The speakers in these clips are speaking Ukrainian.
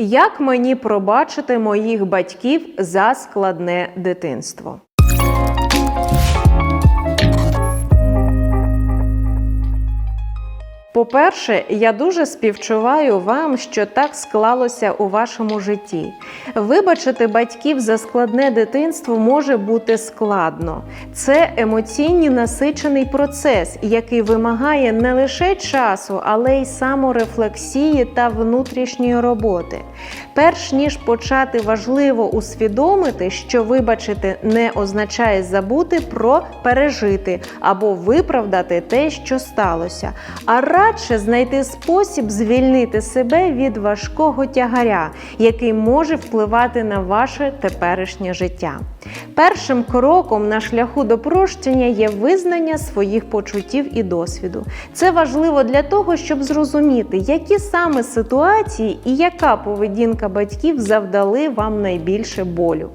Як мені пробачити моїх батьків за складне дитинство? По-перше, я дуже співчуваю вам, що так склалося у вашому житті. Вибачити батьків за складне дитинство може бути складно. Це емоційний насичений процес, який вимагає не лише часу, але й саморефлексії та внутрішньої роботи. Перш ніж почати, важливо усвідомити, що вибачити не означає забути про пережити або виправдати те, що сталося, а радше знайти спосіб звільнити себе від важкого тягаря, який може впливати на ваше теперішнє життя. Першим кроком на шляху до прощення є визнання своїх почуттів і досвіду. Це важливо для того, щоб зрозуміти, які саме ситуації і яка поведінка батьків завдали вам найбільше болю.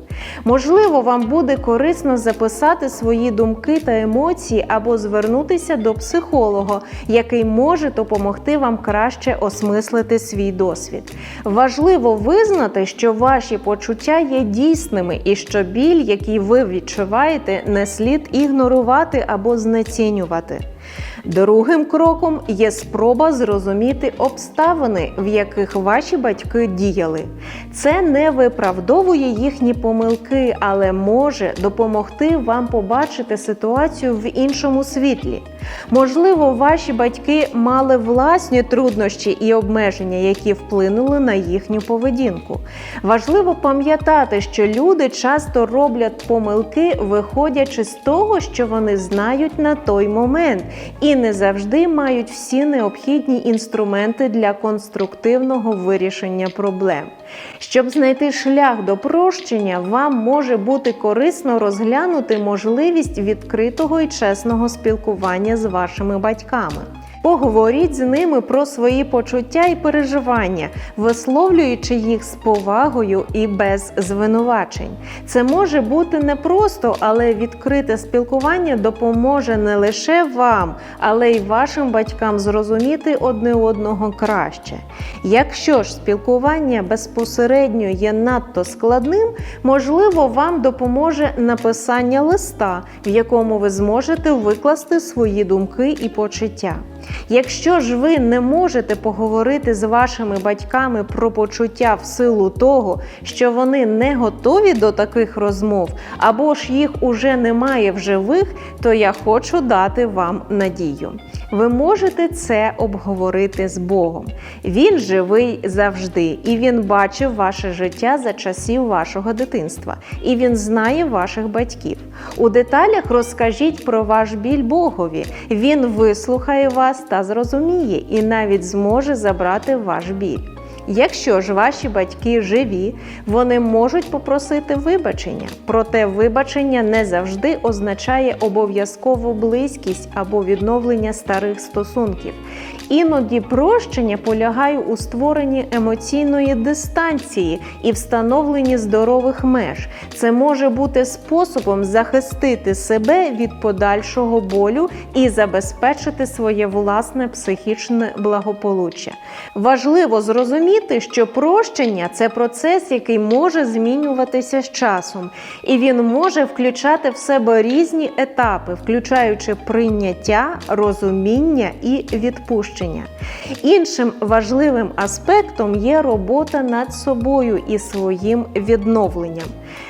Можливо, вам буде корисно записати свої думки та емоції або звернутися до психолога, який може допомогти вам краще осмислити свій досвід. Важливо визнати, що ваші почуття є дійсними і що біль, який ви відчуваєте, не слід ігнорувати або знецінювати. Другим кроком є спроба зрозуміти обставини, в яких ваші батьки діяли. Це не виправдовує їхні помилки, але може допомогти вам побачити ситуацію в іншому світлі. Можливо, ваші батьки мали власні труднощі і обмеження, які вплинули на їхню поведінку. Важливо пам'ятати, що люди часто роблять помилки, виходячи з того, що вони знають на той момент, і не завжди мають всі необхідні інструменти для конструктивного вирішення проблем. Щоб знайти шлях до прощення, вам може бути корисно розглянути можливість відкритого і чесного спілкування з вашими батьками. Поговоріть з ними про свої почуття і переживання, висловлюючи їх з повагою і без звинувачень. Це може бути непросто, але відкрите спілкування допоможе не лише вам, але й вашим батькам зрозуміти одне одного краще. Якщо ж спілкування безпосередньо є надто складним, можливо, вам допоможе написання листа, в якому ви зможете викласти свої думки і почуття. Якщо ж ви не можете поговорити з вашими батьками про почуття в силу того, що вони не готові до таких розмов, або ж їх уже немає в живих, то я хочу дати вам надію. Ви можете це обговорити з Богом. Він живий завжди, і він бачив ваше життя за часів вашого дитинства, і він знає ваших батьків. У деталях розкажіть про ваш біль Богові. Він вислухає вас та зрозуміє, і навіть зможе забрати ваш біль. Якщо ж ваші батьки живі, вони можуть попросити вибачення. Проте вибачення не завжди означає обов'язкову близькість або відновлення старих стосунків. Іноді прощення полягає у створенні емоційної дистанції і встановленні здорових меж. Це може бути способом захистити себе від подальшого болю і забезпечити своє власне психічне благополуччя. Важливо зрозуміти, що прощення це процес, який може змінюватися з часом, і він може включати в себе різні етапи, включаючи прийняття, розуміння і відпущення. Іншим важливим аспектом є робота над собою і своїм відновленням.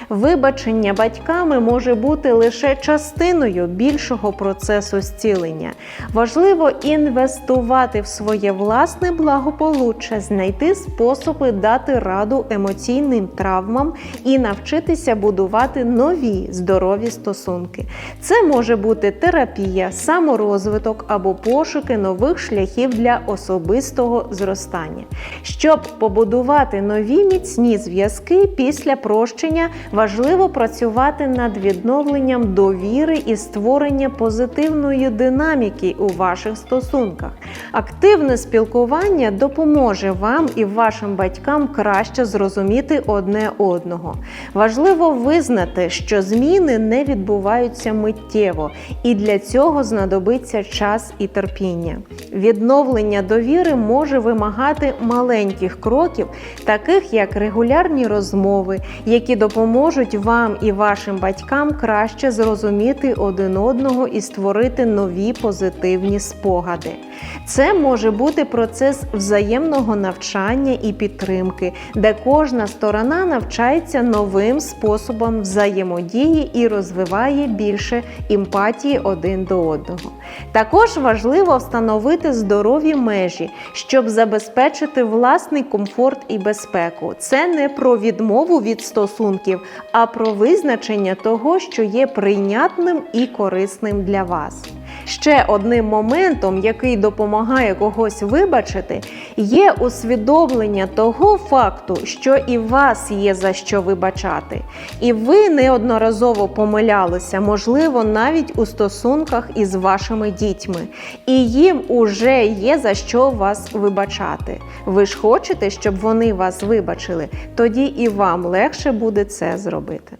Вибачення батьками може бути лише частиною більшого процесу зцілення. Важливо інвестувати в своє власне благополуччя, знайти способи дати раду емоційним травмам і навчитися будувати нові здорові стосунки. Це може бути терапія, саморозвиток або пошуки нових шляхів для особистого зростання. Щоб побудувати нові міцні зв'язки після прощення, важливо працювати над відновленням довіри і створення позитивної динаміки у ваших стосунках. Активне спілкування допоможе вам і вашим батькам краще зрозуміти одне одного. Важливо визнати, що зміни не відбуваються миттєво, і для цього знадобиться час і терпіння. Відновлення довіри може вимагати маленьких кроків, таких як регулярні розмови, які допоможуть вам і вашим батькам краще зрозуміти один одного і створити нові позитивні спогади. Це може бути процес взаємного навчання і підтримки, де кожна сторона навчається новим способом взаємодії і розвиває більше емпатії один до одного. Також важливо встановити здорові межі, щоб забезпечити власний комфорт і безпеку. Це не про відмову від стосунків, а про визначення того, що є прийнятним і корисним для вас. Ще одним моментом, який допомагає когось вибачити, є усвідомлення того факту, що і вас є за що вибачати. І ви неодноразово помилялися, можливо, навіть у стосунках із вашими дітьми. І їм уже є за що вас вибачати. Ви ж хочете, щоб вони вас вибачили, тоді і вам легше буде це зробити.